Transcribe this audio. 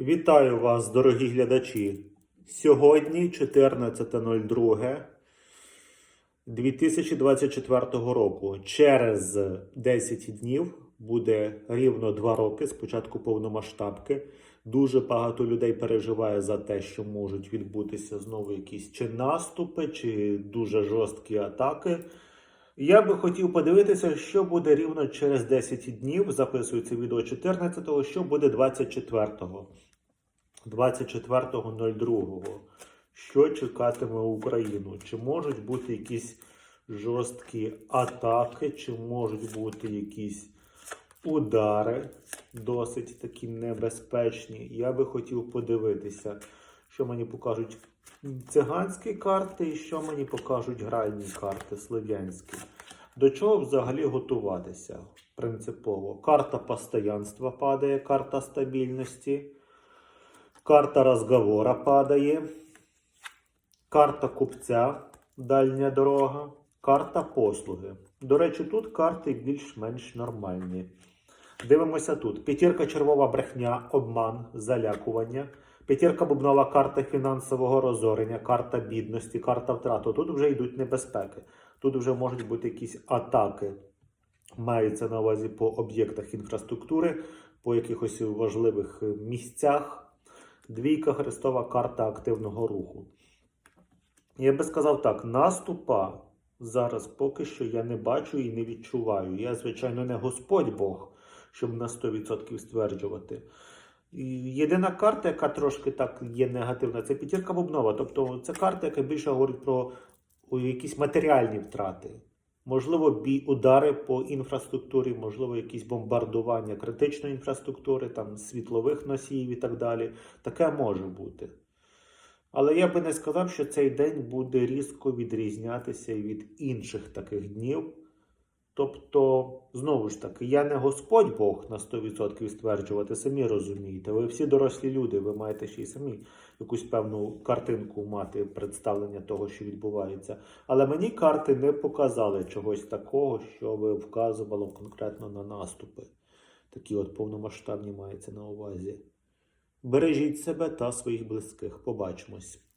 Вітаю вас, дорогі глядачі. Сьогодні 14.02 2024 року. Через 10 днів буде рівно 2 роки з початку повномасштабки. Дуже багато людей переживає за те, що можуть відбутися знову якісь чи наступи, чи дуже жорсткі атаки. Я би хотів подивитися, що буде рівно через 10 днів. Записую це відео 14-го, що буде 24-го. 24.02. Що чекатиме Україну? Чи можуть бути якісь жорсткі атаки, чи можуть бути якісь удари досить такі небезпечні? Я би хотів подивитися, що мені покажуть циганські карти і що мені покажуть гральні карти слов'янські. До чого взагалі готуватися? Принципово. Карта постоянства падає, карта стабільності. Карта розговора падає. Карта купця, дальня дорога. Карта послуги. До речі, тут карти більш-менш нормальні. Дивимося тут. П'ятірка червова брехня, обман, залякування. П'ятірка бубнова карта фінансового розорення, карта бідності, карта втрату. Тут вже йдуть небезпеки. Тут вже можуть бути якісь атаки. Мається на увазі по об'єктах інфраструктури, по якихось важливих місцях. Двійка Христова карта активного руху. Я би сказав так: наступа зараз поки що я не бачу і не відчуваю. Я, звичайно, не Господь Бог, щоб на 100% стверджувати. Єдина карта, яка трошки так є негативна, це п'ятірка бубнова. Тобто це карта, яка більше говорить про якісь матеріальні втрати. Можливо, бій удари по інфраструктурі, можливо, якісь бомбардування критичної інфраструктури, там світлових носіїв і так далі. Таке може бути. Але я би не сказав, що цей день буде різко відрізнятися від інших таких днів. Тобто, знову ж таки, я не Господь Бог на 100% стверджувати, самі розумієте. Ви всі дорослі люди, ви маєте ще й самі якусь певну картинку мати представлення того, що відбувається. Але мені карти не показали чогось такого, що би вказувало конкретно на наступи. Такі от повномасштабні мається на увазі. Бережіть себе та своїх близьких. Побачимось.